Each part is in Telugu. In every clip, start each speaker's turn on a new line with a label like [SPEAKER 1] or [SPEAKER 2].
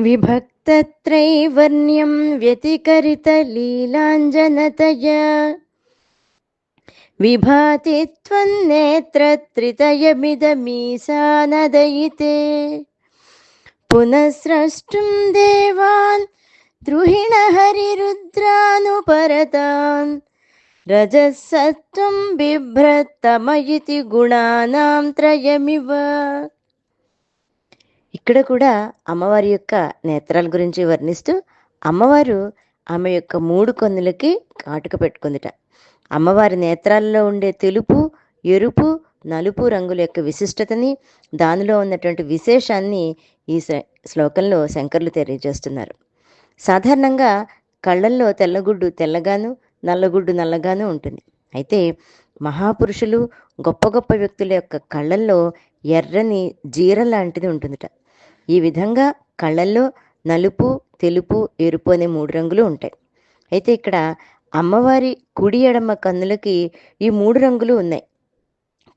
[SPEAKER 1] विभक्तत्रैवर्ण्यं व्यतिकरितलीलाञ्जनतया। विभाति त्वन्नेत्रत्रितयमिदमीसानदयिते पुनः स्रष्टुं देवान् द्रुहिणहरिरुद्रानुपरतान्। रजसत्त्वं बिभ्रत्तम इति गुणानां त्रयमिव। ఇక్కడ కూడా అమ్మవారి యొక్క నేత్రాల గురించి వర్ణిస్తూ అమ్మవారు ఆమె యొక్క మూడు కన్నులకి కాటుక పెట్టుకుందిట. అమ్మవారి నేత్రాల్లో ఉండే తెలుపు ఎరుపు నలుపు రంగుల యొక్క విశిష్టతని దానిలో ఉన్నటువంటి విశేషాన్ని ఈ శ్లోకంలో శంకర్లు తెలియజేస్తున్నారు. సాధారణంగా కళ్ళల్లో తెల్లగుడ్డు తెల్లగాను నల్లగుడ్డు నల్లగాను ఉంటుంది. అయితే మహాపురుషులు గొప్ప గొప్ప వ్యక్తుల యొక్క కళ్ళల్లో ఎర్రని జీర లాంటిది ఉంటుందిట. ఈ విధంగా కళ్ళల్లో నలుపు తెలుపు ఎరుపు అనే మూడు రంగులు ఉంటాయి. అయితే ఇక్కడ అమ్మవారి కుడి ఎడమ కన్నులకి ఈ మూడు రంగులు ఉన్నాయి.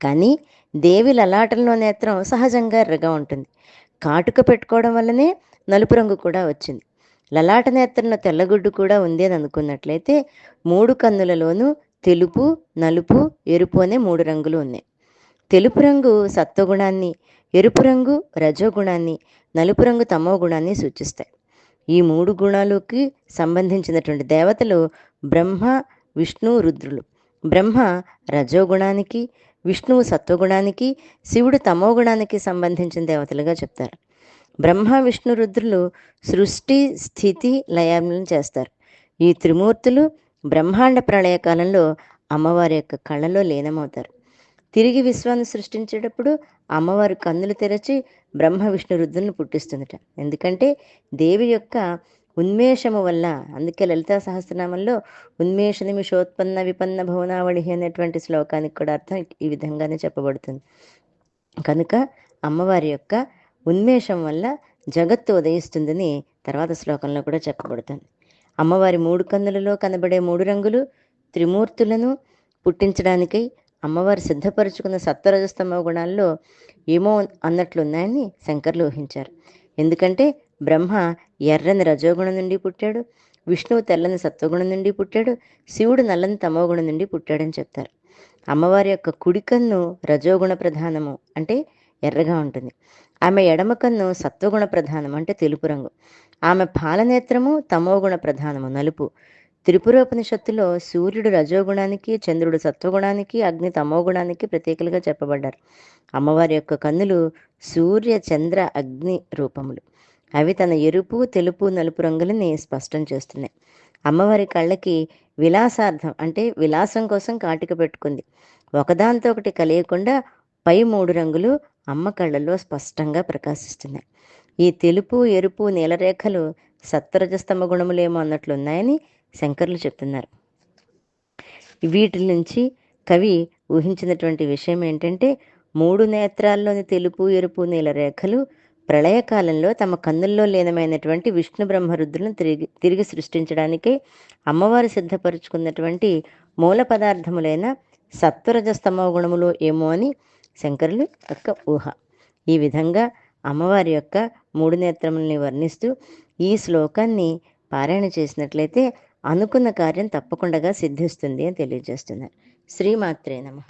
[SPEAKER 1] కానీ దేవి లలాటంలో నేత్రం సహజంగా ఎర్రగా ఉంటుంది. కాటుక పెట్టుకోవడం వల్లనే నలుపు రంగు కూడా వచ్చింది. లలాట నేత్రంలో తెల్లగుడ్డు కూడా ఉంది అని అనుకున్నట్లయితే మూడు కన్నులలోనూ తెలుపు నలుపు ఎరుపు అనే మూడు రంగులు ఉన్నాయి. తెలుపు రంగు సత్వగుణాన్ని ఎరుపు రంగు రజోగుణాన్ని నలుపు రంగు తమో గుణాన్ని సూచిస్తాయి. ఈ మూడు గుణాలకి సంబంధించినటువంటి దేవతలు బ్రహ్మ విష్ణు రుద్రులు. బ్రహ్మ రజోగుణానికి విష్ణువు సత్వగుణానికి శివుడు తమోగుణానికి సంబంధించిన దేవతలుగా చెప్తారు. బ్రహ్మ విష్ణు రుద్రులు సృష్టి స్థితి లయాలను చేస్తారు. ఈ త్రిమూర్తులు బ్రహ్మాండ ప్రళయ కాలంలో అమ్మవారి యొక్క కళలో లీనమవుతారు. తిరిగి విశ్వాన్ని సృష్టించేటప్పుడు అమ్మవారు కన్నులు తెరచి బ్రహ్మ విష్ణు రుద్రులను పుట్టిస్తుందట. ఎందుకంటే దేవి యొక్క ఉన్మేషము వల్ల అందుకే లలితా సహస్రనామంలో ఉన్మేష నిమిషోత్పన్న విపన్న భవనావళి అనేటువంటి శ్లోకానికి కూడా అర్థం ఈ విధంగానే చెప్పబడుతుంది. కనుక అమ్మవారి యొక్క ఉన్మేషం వల్ల జగత్తు ఉదయిస్తుందని తర్వాత శ్లోకంలో కూడా చెప్పబడుతుంది. అమ్మవారి మూడు కన్నులలో కనబడే మూడు రంగులు త్రిమూర్తులను పుట్టించడానికై అమ్మవారు సిద్ధపరుచుకున్న సత్వరజస్తమ గుణాల్లో ఏమో అన్నట్లున్నాయని శంకర్లు ఊహించారు. ఎందుకంటే బ్రహ్మ ఎర్రని రజోగుణం నుండి పుట్టాడు విష్ణువు తెల్లని సత్వగుణం నుండి పుట్టాడు శివుడు నల్లని తమోగుణం నుండి పుట్టాడని చెప్తారు. అమ్మవారి యొక్క కుడి కన్ను రజోగుణ ప్రధానము అంటే ఎర్రగా ఉంటుంది. ఆమె ఎడమ కన్ను సత్వగుణ ప్రధానం అంటే తెలుపు రంగు. ఆమె పాలనేత్రము తమోగుణ ప్రధానము నలుపు. త్రిపురోపనిషత్తులో సూర్యుడు రజోగుణానికి చంద్రుడు సత్వగుణానికి అగ్ని తమోగుణానికి ప్రతీకలుగా చెప్పబడ్డారు. అమ్మవారి యొక్క కన్నులు సూర్య చంద్ర అగ్ని రూపములు. అవి తన ఎరుపు తెలుపు నలుపు రంగులని స్పష్టం చేస్తున్నాయి. అమ్మవారి కళ్ళకి విలాసార్థం అంటే విలాసం కోసం కాటిక పెట్టుకుంది. ఒకదాంతో ఒకటి కలియకుండా పై మూడు రంగులు అమ్మ కళ్ళల్లో స్పష్టంగా ప్రకాశిస్తున్నాయి. ఈ తెలుపు ఎరుపు నీలరేఖలు సత్వరజస్తమ గుణములేమో అన్నట్లున్నాయని శంకర్లు చెప్తున్నారు. వీటి నుంచి కవి ఊహించినటువంటి విషయం ఏంటంటే మూడు నేత్రాల్లోని తెలుపు ఎరుపు నీల రేఖలు ప్రళయకాలంలో తమ కన్నుల్లో లీనమైనటువంటి విష్ణు బ్రహ్మరుద్రులను తిరిగి తిరిగి సృష్టించడానికే అమ్మవారు సిద్ధపరుచుకున్నటువంటి మూల పదార్థములైన సత్వరజస్తమో గుణములో ఏమో అని శంకరులు యొక్క ఊహ. ఈ విధంగా అమ్మవారి యొక్క మూడు నేత్రములని వర్ణిస్తూ ఈ శ్లోకాన్ని పారాయణ చేసినట్లయితే అనుకున్న కార్యం తప్పకుండా సిద్ధిస్తుంది అని తెలియజేస్తున్నారు. శ్రీమాత్రే నమ.